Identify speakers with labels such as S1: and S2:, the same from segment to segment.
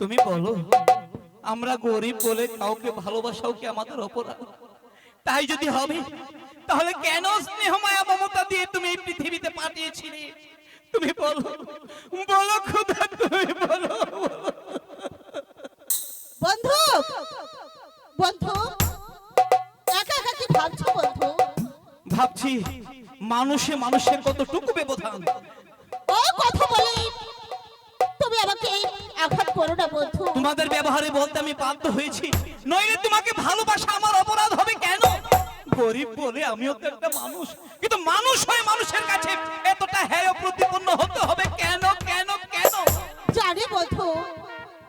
S1: তুমি বলো আমরা গরিব বলে কাউকে ভালোবাসাও কি আমাদের অপরাধ? তাই যদি হবে তাহলে কেন স্নেহ মায়া মমতা দিয়ে তুমি এই পৃথিবীতে পাঠিয়েছিলে? তুমি বলো বলো খুদা তুমি বলো।
S2: বন্ধু বন্ধু একা একা কি ভাবছ বন্ধু?
S1: ভাবছি মানুষে মানুষের কতটুকু ব্যবধান?
S2: ও কথা বলে তুমি আমাকে আঘাত করো না বন্ধু।
S1: তোমাদের ব্যবহারে বলতে আমি বাধ্য হয়েছি। নইলে তোমাকে ভালোবাসা আমার অপরাধ হবে কেন? গরিব বলে আমিও তো একটা মানুষ। কিন্তু মানুষ হয়ে মানুষের কাছে এতটা হেয় প্রতিপন্ন হতে হবে কেন কেন কেন?
S2: জানি বন্ধু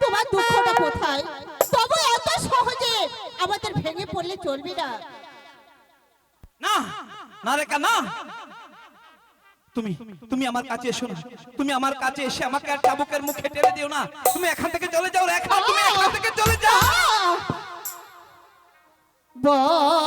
S2: তোমার দুঃখটা কোথায়? তবু এত সহজে আমাদের ভেঙে পড়লে চলবে না।
S1: না না রেখা না তুমি তুমি আমার কাছে এসো না। তুমি আমার কাছে এসে আমাকে আর চাবুকের মুখে টেনে না। তুমি এখান থেকে চলে যাও রেখা তুমি এখান থেকে চলে যাও।
S2: বলো।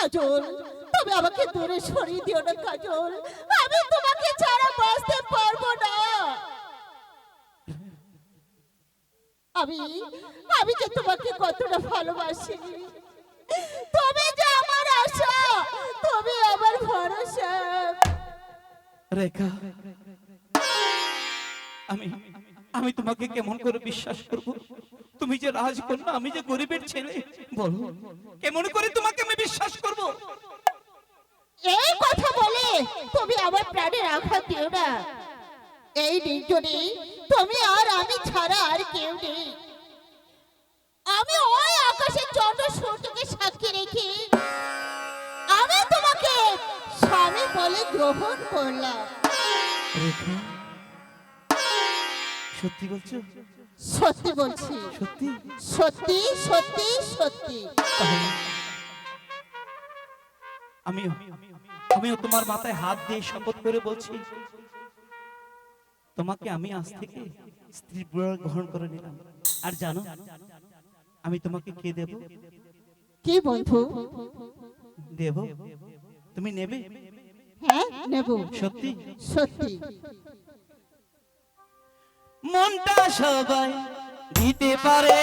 S2: কাজল, তুমি আমাকে দূরে সরিয়ে দিও না, কাজল। আমি তোমাকে ছাড়া বাঁচতে পারব না।
S1: আমি
S2: আমি যে তোমাকে কতটা ভালোবাসি, তুমি যে আমার আশা, তুমি আমার ভরসা।
S1: রেখা, আমি আমি তোমাকে কেমন করে বিশ্বাস করব? তুমি যে রাজকন্যা আমি যে গরিবের ছেলে বলো। কেমন করে তোমাকে আমি বিশ্বাস করব?
S2: এই কথা বলে তুমি আমার প্রাণের আঘাত দিও না। এই নির্জনে তুমি আর আমি ছাড়া আর কেউ নেই আমি ওই আকাশের চন্দ্র সূর্যকে সাক্ষী
S1: রেখে আমি তোমাকে স্বামী বলে গ্রহণ করলাম। সত্যি বলছো?
S2: সত্যি বলছি।
S1: সত্যি?
S2: সত্যি সত্যি সত্যি।
S1: আমি আমি তোমার মাথায় হাত দিয়ে শপথ করে বলছি তোমাকে আমি আজ থেকে স্ত্রী গ্রহণ করে নিলাম। আর জানো আমি তোমাকে কে দেব?
S2: কি বন্ধু?
S1: দেব? তুমি নেবে?
S2: হ্যাঁ নেব।
S1: সত্যি?
S2: সত্যি।
S1: মনটা সবাই দিতে পারে।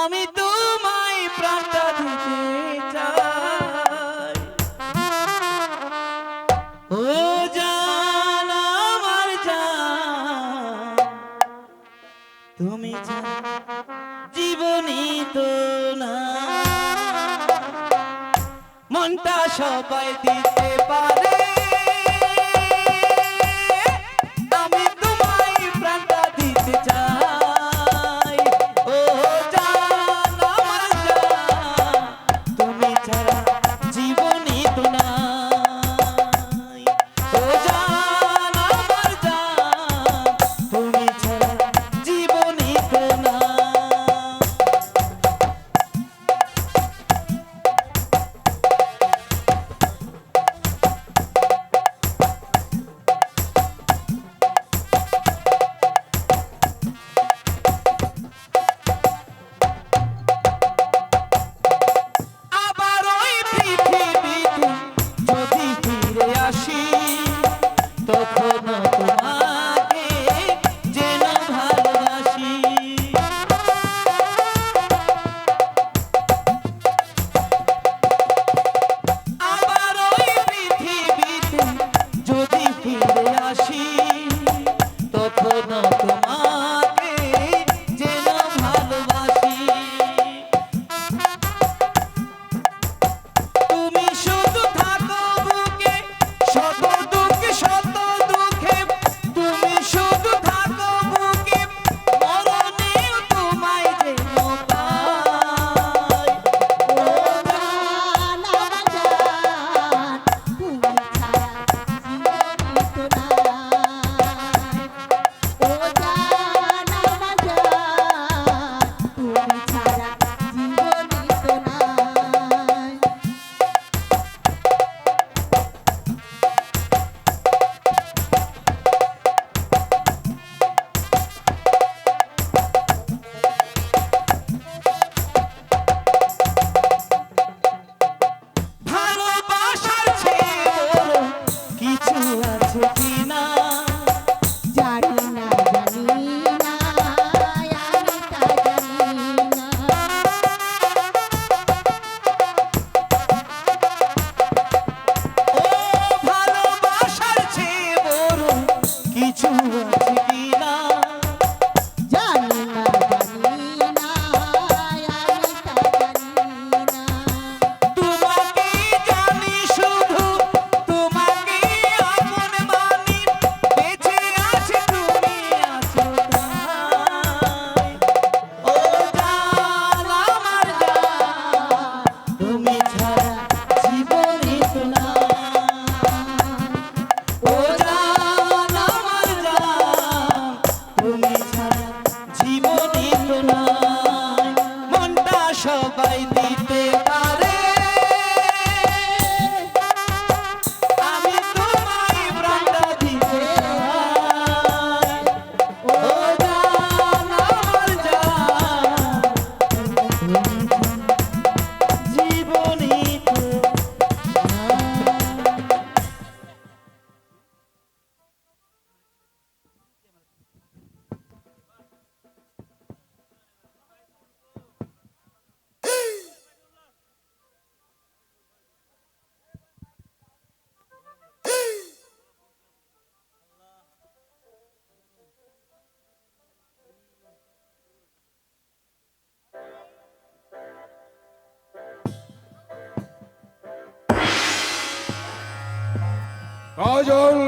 S1: আমি তোমায় প্রাণটা দিতে আমার জান, তুমি জীবনী তো না। মনটা সবাই দিতে পারে।
S3: কাজল।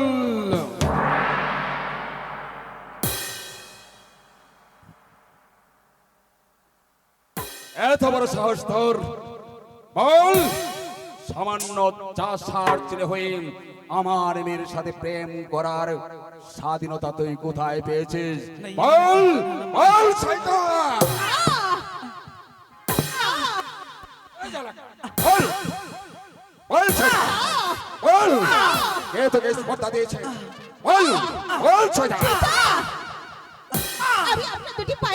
S3: এত বড় সাহস তোর। বল। সামান্য চাষার ছেলে হয়ে আমার মেয়ের সাথে প্রেম করার স্বাধীনতা তুই কোথায় পেয়েছিস? বল। বল, শয়তান। বল। বল বল। কে তোকে স্পর্ধা দিয়েছে? বল বল শয়তান
S2: আমি আপনার দুটি পায়ে